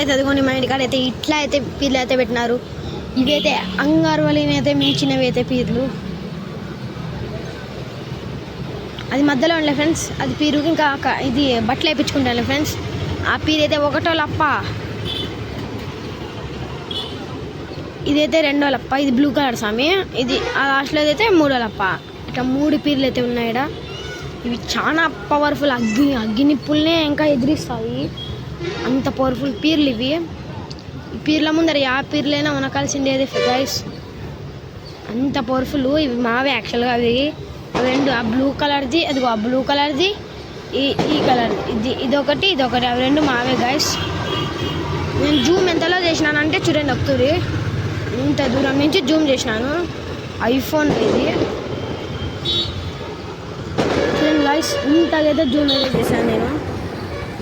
అయితే అదిగోండి మా ఇంటికాడ అయితే ఇట్లా అయితే పీర్లు అయితే పెట్టినారు. ఇవైతే అంగారవలిని అయితే మించినవి అయితే పీర్లు. అది మధ్యలో ఉండే ఫ్రెండ్స్ అది పీరు ఇంకా ఇది బట్టలు వేయించుకుంటాను ఫ్రెండ్స్. ఆ పీరు అయితే ఒకటో లప్ప. ఇదైతే రెండో లప్ప. ఇది బ్లూ కలర్ స్వామి. ఇది ఆ లాస్ట్లో అయితే మూడో లప్ప. ఇట్లా మూడు పీర్లు అయితే ఉన్నాయి ఇవి చాలా పవర్ఫుల్ అగ్గి అగ్గి నిప్పుల్నే ఇంకా ఎదిరిస్తాయి. అంత పవర్ఫుల్ పీర్లు ఇవి. ఈ పీర్ల ముందర యా పీర్లైనా ఉనకాల్సిండేది గైస్ అంత పవర్ఫుల్ ఇవి మావే యాక్చువల్గా అవి అవి. రెండు ఆ బ్లూ కలర్ది అదిగో ఆ బ్లూ కలర్ది ఈ ఈ కలర్ ఇది ఇదొకటి ఇదొకటి అవి రెండు మావే గైస్ నేను జూమ్ ఎంతలో చేసినానంటే చూడండి ఒకసారి. ఇంత దూరం నుంచి జూమ్ చేసినాను. ఐఫోన్ ఇది. చూడండి గాయస్ ఇంతగైతే జూమ్ అయితే చేశాను నేను?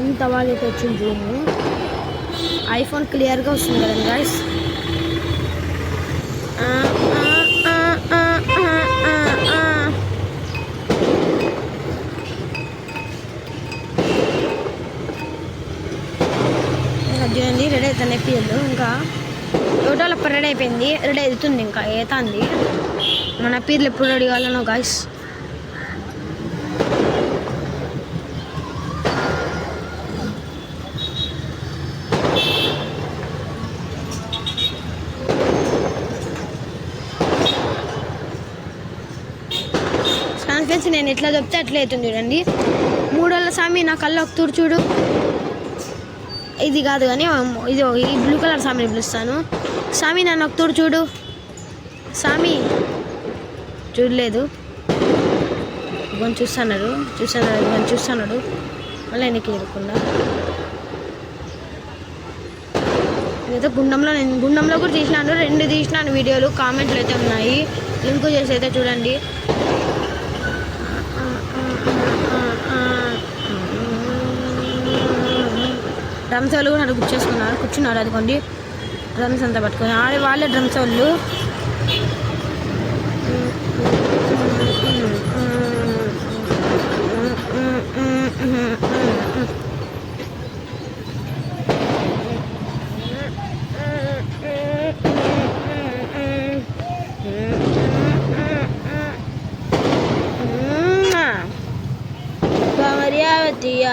ఇంత బాగా అయితే వచ్చింది జూమ్ ఐఫోన్ క్లియర్గా వస్తుంది కదండి గాయస్ చూడండి రెడీ అవుతాను పిల్లలు. ఇంకా టోటల్ రెడీ అయిపోయింది. రెడీ అవుతుంది ఇంకా ఏతాంది. మన పీర్లు ఎప్పుడు రెడీ కావాలనో గాయస్ కాన్ఫిడెన్స్ నేను ఎట్లా చెప్తే అట్లా అవుతుంది చూడండి. మూడోళ్ళ స్వామి నా కళ్ళు ఒక తూడు చూడు. ఇది కాదు కానీ ఇది ఈ బ్లూ కలర్ స్వామిని పిలుస్తాను. స్వామి నన్ను ఒక తూడు చూడు. స్వామి చూడలేదు. కొంచెం చూస్తున్నాడు చూస్తున్నాడు కొంచెం చూస్తున్నాడు. మళ్ళీ వెనక్కి ఎదుర్కొండా ఇదైతే గుండంలో నేను గుండంలో కూడా తీసినాను. రెండు తీసినాను వీడియోలు కామెంట్లు అయితే ఉన్నాయి. లింక్ చేసి అయితే చూడండి. డ్రమ్స్ వాళ్ళు కూడా అక్కడ కూర్చేసుకున్నారు కూర్చున్నారు అదిగోండి డ్రమ్స్ అంతా పట్టుకొని ఆడే వాళ్ళే డ్రమ్స్ వాళ్ళు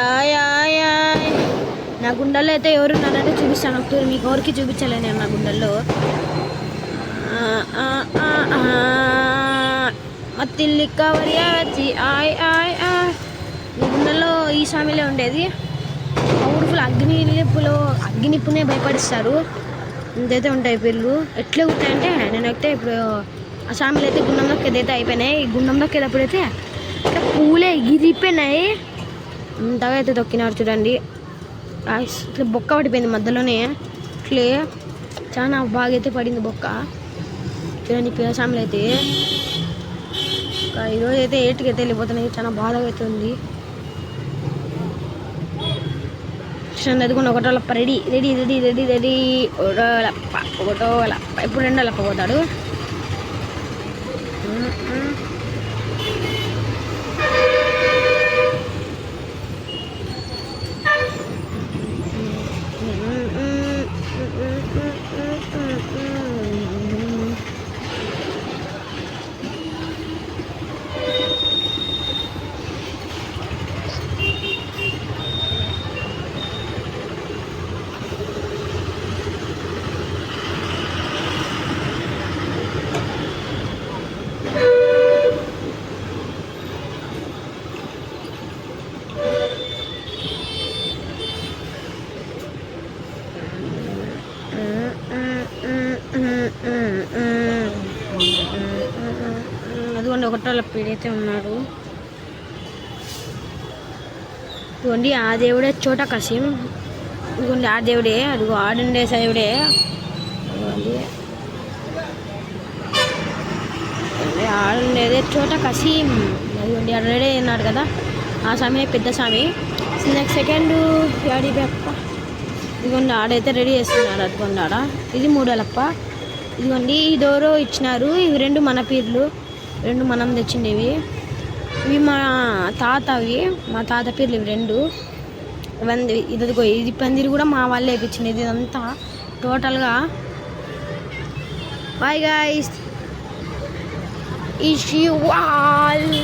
ఆయ్ ఆయ్. నా గుండెల్లో అయితే ఎవరు ఉన్నారంటే చూపిస్తాను. ఒకటి మీకు ఎవరికి చూపించలే నేను నా గుండెల్లో. ఆ, ఆ, మత్తిల్లి ఆయ్ ఆయ్ ఆయ్. నా గుండెల్లో ఈ స్వామిలే ఉండేది. పవర్ఫుల్ అగ్ని నిప్పులో అగ్ని నిప్పునే భయపడిస్తారు. ఇంతైతే ఉంటాయి పిల్లలు ఎట్లా ఉంటాయంటే నేనైతే ఇప్పుడు ఆ స్వామిలు అయితే గుండంలోకి ఏదైతే అయిపోయినాయి. ఈ గుండంలోకి వెళ్ళినప్పుడైతే పూలే ఎగిరిపోయినాయి ఇంతగా అయితే తొక్కినారు చూడండి. బొక్క పడిపోయింది మధ్యలోనే. ఇట్లే చాలా బాగా అయితే పడింది బొక్క. చూడండి పిల్లసాములు అయితే. ఈరోజు అయితే ఏటికి అయితే వెళ్ళిపోతున్నాయి. చాలా బాధగా అయితే ఉంది చూడండి అది కూడా ఒకటో ready. Ready ready ready ready. ఒకటో లప్ప ఒకటో లప్ప ఇప్పుడు రెండో లప్ప పోతాడు. అదిగోండి ఒకటో పీడైతే ఉన్నాడు. ఇదిగోండి ఆ దేవుడే చోట కసీం ఇదిగోండి ఆ దేవుడే అదిగో ఆడుండే దేవుడే. ఇదిగోండి ఆడుండేదే చోట కసీం అదిగోండి ఆడ రెడీ ఉన్నాడు కదా. ఆ స్వామి పెద్ద స్వామి. నెక్స్ట్ సెకండ్ యాడి బెప్ప ఇదిగోండి ఆడైతే రెడీ చేస్తున్నారు అదిగోండి ఆడ. ఇది మూడోలప్ప ఇదిగోండి ఈ డోరో ఇచ్చినారు? ఇవి రెండు మన పీర్లు. రెండు మనం తెచ్చిండేవి. ఇవి మా తాత అవి మా తాత పీర్లు ఇవి రెండు. ఇవంది ఇదిగో ఇది పందిరి కూడా మా వాళ్ళే ఇచ్చింది ఇది అంతా టోటల్గా. బాయ్ గాయస్ ఈ వాల్.